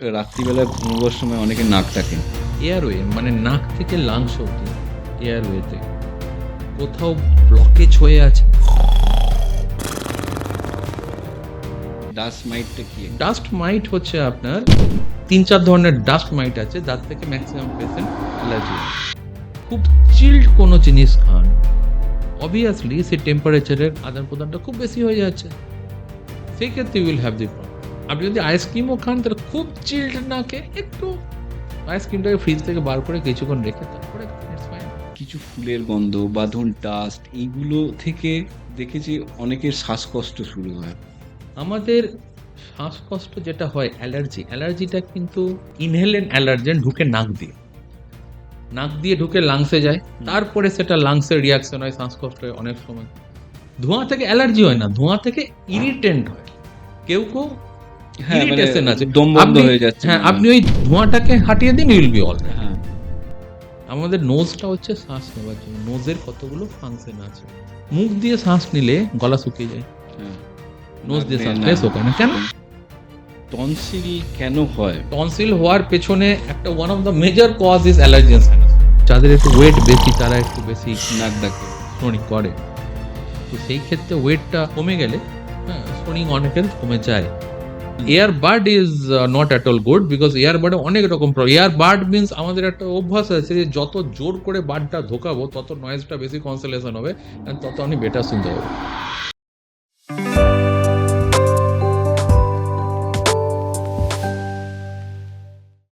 রাত্রিবেলায় ঘুমোবার সময় অনেকে নাক ডাকেন এয়ারওয়ে মানে নাক থেকে লাংস অব্দি এয়ারওয়েতে কোথাও ব্লকেজ হয়ে আছে। ডাস্ট মাইটটা কি? ডাস্ট মাইট হচ্ছে আপনার তিন চার ধরনের ডাস্ট মাইট আছে, যার থেকে ম্যাক্সিমাম পেশেন্ট অ্যালার্জি খুব চিল্ড কোনো জিনিস খান অবভিয়াসলি সে টেম্পারেচারের আদান প্রদানটা খুব বেশি হয়ে যাচ্ছে। সেই ক্ষেত্রে উইল হ্যাভ দি প্রবলেম আপনি যদি আইসক্রিমও খান তাহলে খুব চিল্ড না খেয়ে একটু আইসক্রিমটাকে ফ্রিজ থেকে বার করে কিছুক্ষণ রেখে তারপরে কিছু ফুলের গন্ধ বা ধরুন ডাস্ট এইগুলো থেকে দেখেছি অনেকের শ্বাসকষ্ট শুরু হয়। আমাদের শ্বাসকষ্ট যেটা হয় অ্যালার্জি অ্যালার্জিটা কিন্তু ইনহেলেন্ট অ্যালার্জেন ঢুকে নাক দিয়ে। নাক দিয়ে ঢুকে লাংসে যায় তারপরে সেটা লাংসের রিয়াকশন হয় শ্বাসকষ্ট হয় অনেক সময়। ধোঁয়া থেকে অ্যালার্জি হয় না ধোঁয়া থেকে ইরিটেন্ট হয়। কেউ কেউ হ্যাঁ মানে আছে। দম বন্ধ আপনি- হয়ে যাচ্ছে। হ্যাঁ আপনি ওই ধোঁয়াটাকে হাঁটিয়ে দিন উইল বি অল হ্যাঁ। আমাদের নোজটা হচ্ছে শ্বাস নেওয়ার জন্য। নোজের কতগুলো ফাংশন আছে? মুখ দিয়ে শ্বাস নিলে গলা শুকিয়ে যায়। হ্যাঁ। নোজ দিয়ে শ্বাস নিলে শোকায় না। কেন? টনসিল কেন হয়? টনসিল হওয়ার পেছনে একটা one of the major cause is allergen sinus যাদের একটু ওয়েট বেশি তারা একটু বেশি নাক ডাকে। স্টোনিং করে। তো সেই ক্ষেত্রে ওয়েটটা কমে গেলে হ্যাঁ স্টোনিং অনেকের কমে যায়। Air bird is not at all good because air বার্ডে অনেক রকম এয়ার বার্ড মিনস আমাদের একটা অভ্যাস আছে যে যত জোর করে বার্ডটা ঢোকাবো, তত নয়েজটা বেশি কনসেলেশন হবে তত আমি বেটার শুনতে পাবো।